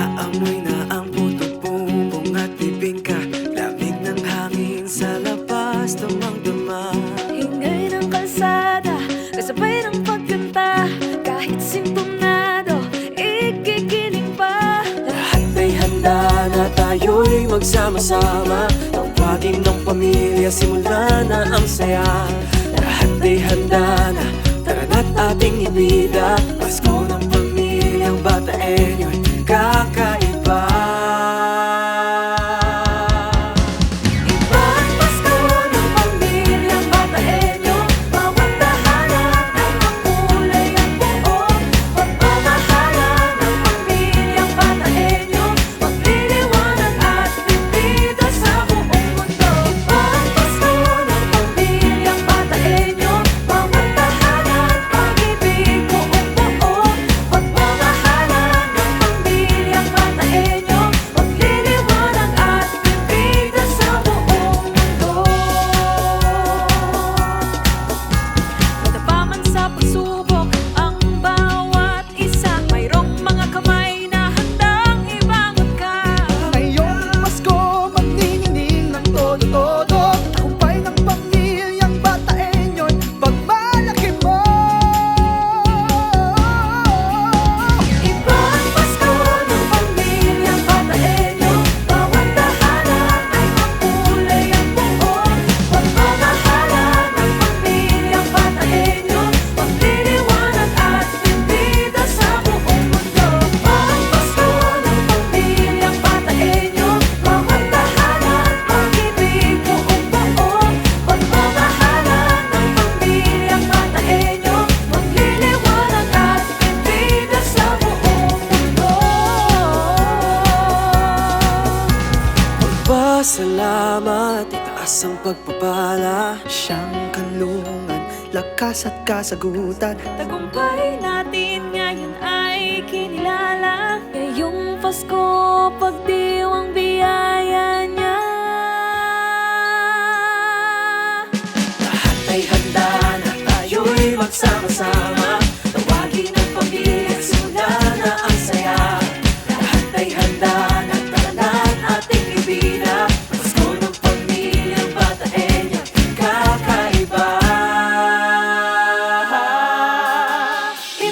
Pinoy na ang putot bumbong at bibingka Lamig ng hangin sa labas, damang-dama Ingay ng kalsada, kasabay ng pagkanta Kahit sintonado, ikikiling pa. Lahat ay handa na tayo'y magsama-sama. Tawagin ng pamilya, simula na ang saya. Lahat ay handa na, tara na't ating ibida. Pasko Pasalamat, itaas ang pagpapala. Siyang kanlungan, lakas at kasagutan. Tagumpay natin ngayon ay kinilala. Ngayong Pasko, pagdiwang biyaya niya. Lahat ay handa na tayo'y magsama-sama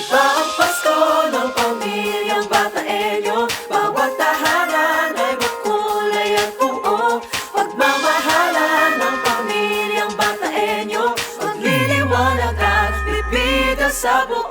Iba ang Pasko ng pamilyang bataenyo Bawat tahanan ay makulay at buo. Pagmamahalan ng pamilyang bataenyo Magliliwanag at bibida sa buong